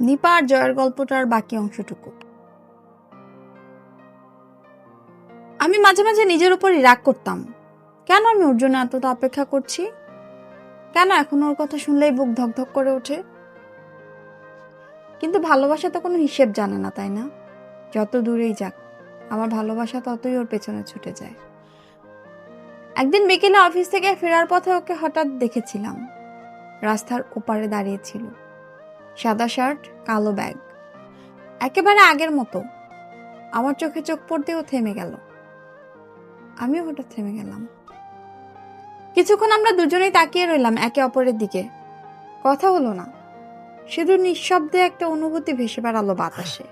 নিপা আর জয়ের গল্পটার বাকি অংশটুকু। আমি মাঝে মাঝে নিজের উপরই রাগ করতাম। কেন আমি ওর জন্য এতটা অপেক্ষা করছি? কেন এখন ওর কথা শুনলেই বুক ধকধক করে ওঠে? কিন্তু ভালোবাসা তো কোনো হিসেব জানে না, তাই না? যত দূরেই যাক, আমার ভালোবাসা ততই ওর পেছনে ছুটে যায়। একদিন বিকেলে অফিস থেকে ফেরার পথে ওকে হঠাৎ দেখেছিলাম। রাস্তার ওপারে দাঁড়িয়েছিল সাদা শার্ট, কালো ব্যাগ। একেবারে আগের মতো। আমার চোখে চোখ পড়তেও থেমে গেল। আমিও হঠাৎ থেমে গেলাম। কিছুক্ষণ আমরা দুজনেই তাকিয়ে রইলাম একে অপরের দিকে। কথা হলো না। শুধু নিঃশব্দে একটা অনুভূতি ভেসে বেড়ালো বাতাসে।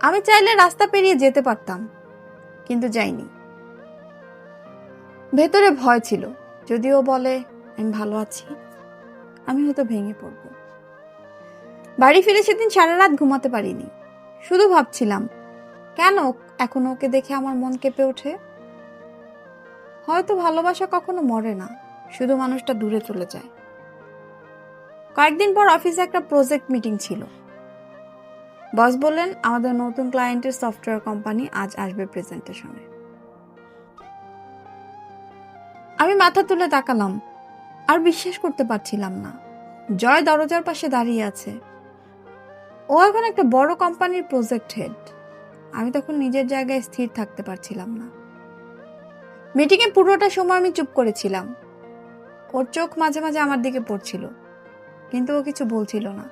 আমি চাইলে রাস্তা পেরিয়ে যেতে পারতাম, কিন্তু যাইনি। ভেতরে ভয় ছিল। যদিও বলে, আমি ভালো আছি। আমি হয়তো ভেঙে পড়ব। বাড়ি ফিরে সেদিন সারা রাত ঘুমাতে পারিনি। শুধু ভাবছিলাম, কেন এখন ওকে দেখে আমার মন কেঁপে ওঠে? হয়তো ভালোবাসা কখনো মরে না, শুধু মানুষটা দূরে চলে যায়। কয়েকদিন পর অফিসে একটা প্রজেক্ট মিটিং ছিল। বস বললেন, আমাদের নতুন ক্লায়েন্টের সফটওয়্যার কোম্পানি আজ আসবে প্রেজেন্টেশনে। আমি মাথা তুলে তাকালাম আর বিশ্বাস করতে পারছিলাম না। জয় দরজার পাশে দাঁড়িয়ে আছে। ও এখন একটা বড় কোম্পানির প্রজেক্ট হেড আমি তখন নিজের জায়গায় স্থির থাকতে পারছিলাম না। মিটিংয়ে পুরোটা সময় আমি চুপ করেছিলাম। ওর চোখ মাঝে মাঝে আমার দিকে পড়ছিল, কিন্তু ও কিছু বলছিল না।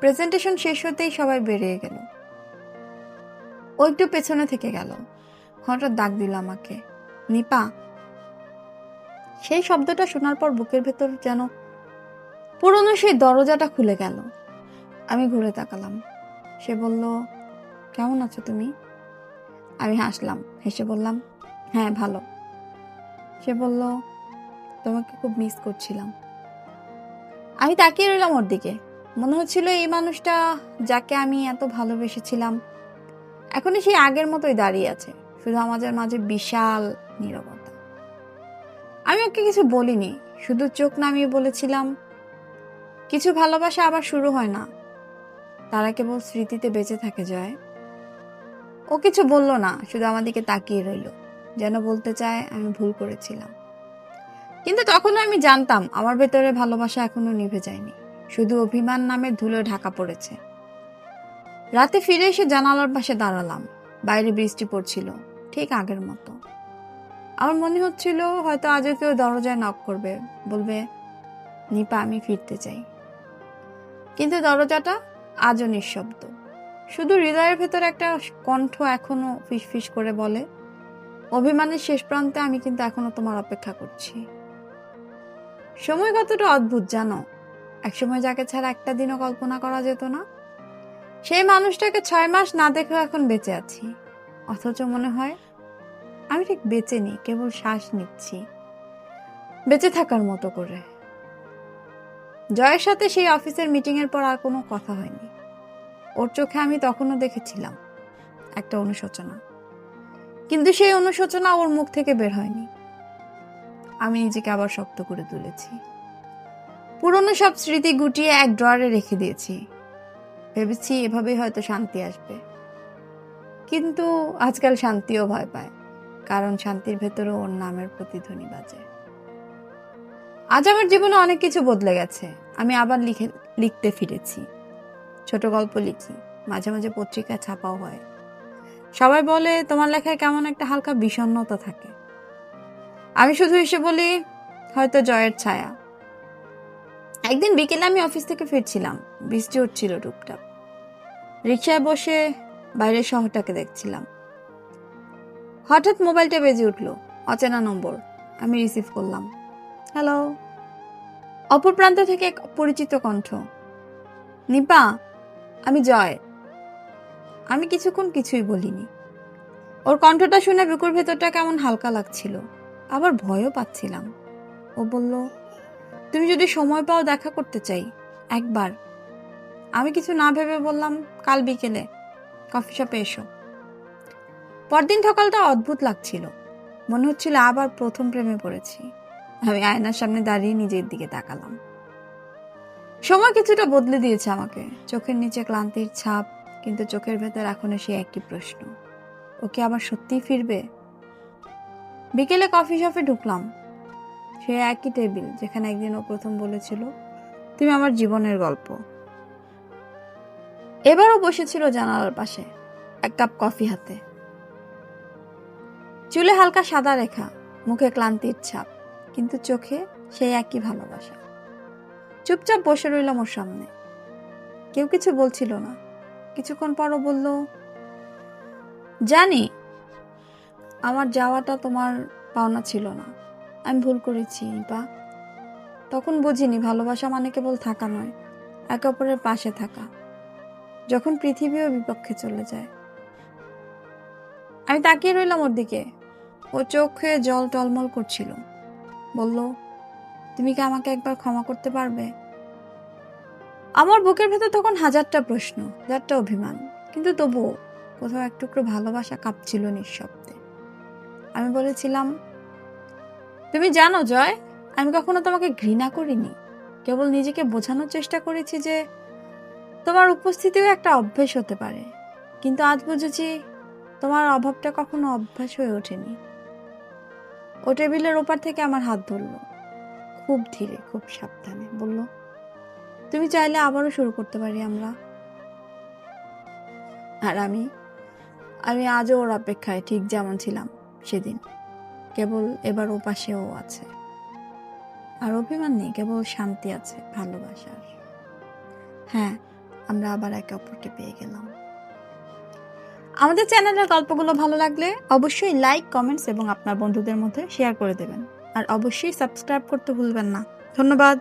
প্রেজেন্টেশন শেষ হতেই সবাই বেরিয়ে গেল। ও একটু পেছনে থেকে গেল। হঠাৎ ডাক দিল আমাকে, নিপা সেই শব্দটা শোনার পর বুকের ভেতর যেন পুরনো সেই দরজাটা খুলে গেল। আমি ঘুরে তাকালাম। সে বলল, কেমন আছো তুমি? আমি হাসলাম, হেসে বললাম হ্যাঁ ভালো। সে বলল, তোমাকে খুব মিস করছিলাম। আমি তাকিয়ে রইলাম ওর দিকে। মনে হচ্ছিল এই মানুষটা যাকে আমি এত ভালোবেসেছিলাম। এখনই সেই আগের মতোই দাঁড়িয়ে আছে, শুধু আমাদের মাঝে বিশাল নীরবতা আমি ওকে কিছু বলিনি, শুধু চোখ নামিয়ে বলেছিলাম, কিছু ভালোবাসা আবার শুরু হয় না। তারা কেবল স্মৃতিতে বেঁচে থাকে, জয়। ও কিছু বলল না, শুধু আমার দিকে তাকিয়ে রইল, যেন বলতে চায় আমি ভুল করেছিলাম। কিন্তু তখনও আমি জানতাম, আমার ভেতরে ভালোবাসা এখনও নিভে যায়নি, শুধু অভিমান নামে ধুলো ঢাকা পড়েছে। রাতে ফিরে এসে জানালার পাশে দাঁড়ালাম, বাইরে বৃষ্টি পড়ছিল, ঠিক আগের মতো। আমার মনে হচ্ছিল হয়তো আজও কেউ দরজায় নক করবে। বলবে, নিপা, আমি ফিরতে চাই। কিন্তু দরজাটা আজও নিঃশব্দ। শুধু হৃদয়ের ভেতর একটা কণ্ঠ এখনও ফিসফিস করে বলে, অভিমানের শেষ প্রান্তে আমি কিন্তু এখনও তোমার অপেক্ষা করছি। সময় কতটা অদ্ভুত জানো? একসময় যাকে ছাড়া একটা দিনও কল্পনা করা যেত না। সেই মানুষটাকে ছয় মাস না দেখেও এখন বেঁচে আছি। অথচ মনে হয় আমি ঠিক বেঁচে নেই, কেবল শ্বাস নিচ্ছি। বেঁচে থাকার মতো করে। জয়ের সাথে সেই অফিসের মিটিং এর পর আর কোনো কথা হয়নি। ওর চোখে আমি তখনও দেখেছিলাম একটা অনুশোচনা। কিন্তু সেই অনুশোচনা ওর মুখ থেকে বের হয়নি। আমি নিজেকে আবার শক্ত করে তুলেছি। পুরনো সব স্মৃতি গুটিয়ে এক ড্রয়ারে রেখে দিয়েছি। ভেবেছি এভাবেই হয়তো শান্তি আসবে। কিন্তু আজকাল শান্তিও ভয় পায়। কারণ শান্তির ভেতরেও ওর নামের প্রতিধ্বনি বাজে। আজ আমার জীবনে অনেক কিছু বদলে গেছে। আমি আবার লিখে, লিখতে ফিরেছি। ছোট গল্প লিখি, মাঝে মাঝে পত্রিকা ছাপাও হয়। সবাই বলে, তোমার লেখায় কেমন একটা হালকা বিষণ্ণতা থাকে। আমি শুধু এসে বলি, হয়তো জয়ের ছায়া। একদিন বিকেলে আমি অফিস থেকে ফিরছিলাম। বৃষ্টি হচ্ছিল টুকটাক রিক্সায় বসে বাইরের শহরটাকে দেখছিলাম। হঠাৎ মোবাইলটা বেজে উঠল। অচেনা নম্বর। আমি রিসিভ করলাম। হ্যালো অপর প্রান্ত থেকে এক পরিচিত কণ্ঠ। নিপা, আমি জয়। আমি কিছুক্ষণ কিছুই বলিনি। ওর কণ্ঠটা শুনে বুকুর ভেতরটা কেমন হালকা লাগছিল। আবার ভয়ও পাচ্ছিলাম। ও বলল, তুমি যদি সময় পাও দেখা করতে চাই, একবার। আমি কিছু না ভেবে বললাম, কাল বিকেলে। কফি শপে এসো। পরদিন সকালটা অদ্ভুত লাগছিল। মনে হচ্ছিল আবার প্রথম প্রেমে পড়েছি। আমি আয়নার সামনে দাঁড়িয়ে নিজের দিকে তাকালাম। সময় কিছুটা বদলে দিয়েছে আমাকে। চোখের নিচে ক্লান্তির ছাপ, কিন্তু চোখের ভেতর এখনও সেই একই প্রশ্ন। ওকে আবার সত্যিই ফিরবে? বিকেলে কফি শপে ঢুকলাম। সে একই টেবিল, যেখানে একদিন ও প্রথম বলেছিল, তুমি আমার জীবনের গল্প। এবারও বসেছিল জানালার পাশে, এক কাপ কফি হাতে। চুলে হালকা সাদা রেখা, মুখে ক্লান্তির ছাপ, কিন্তু চোখে সেই একই ভালোবাসা। চুপচাপ বসে রইলাম ওর সামনে। কেউ কিছু বলছিল না। কিছুক্ষণ পরও বলল, জানি, আমার যাওয়াটা তোমার পাওনা ছিল না। আমি ভুল করেছি বা তখন বুঝিনি ভালোবাসা মানে কেবল থাকা নয়, একে অপরের পাশে থাকা। যখন পৃথিবীও বিপক্ষে চলে যায়। আমি তাকিয়ে রইলাম ওর দিকে। ও চোখে জল টলমল করছিল। বলল, তুমি কি আমাকে একবার ক্ষমা করতে পারবে? আমার বুকের ভেতর তখন হাজারটা প্রশ্ন, হাজারটা অভিমান। কিন্তু তবুও কোথাও এক টুকরো ভালোবাসা কাঁপছিল নিঃশব্দে। আমি বলেছিলাম, তুমি জানো, জয়, আমি কখনো তোমাকে ঘৃণা করিনি। কেবল নিজেকে বোঝানোর চেষ্টা করেছি যে তোমার উপস্থিতিও একটা অভ্যেস হতে পারে। কিন্তু আজ বুঝেছি তোমার অভাবটা কখনো অভ্যাস হয়ে ওঠেনি। ও টেবিলের ওপার থেকে আমার হাত ধরলো। খুব ধীরে, খুব সাবধানে বলল, তুমি চাইলে আবারও শুরু করতে পারি আমরা। আর আমি আমি আজও ওর অপেক্ষায় ঠিক যেমন ছিলাম সেদিন। কেবল এবার ও পাশেও আছে। আর অভিমান নেই, কেবল শান্তি আছে, ভালোবাসার। হ্যাঁ আমরা আবার একে অপরকে পেয়ে গেলাম। আমাদের চ্যানেলের গল্পগুলো ভালো লাগলে অবশ্যই লাইক কমেন্টস এবং আপনার বন্ধুদের মধ্যে শেয়ার করে দেবেন। আর অবশ্যই সাবস্ক্রাইব করতে ভুলবেন না। ধন্যবাদ।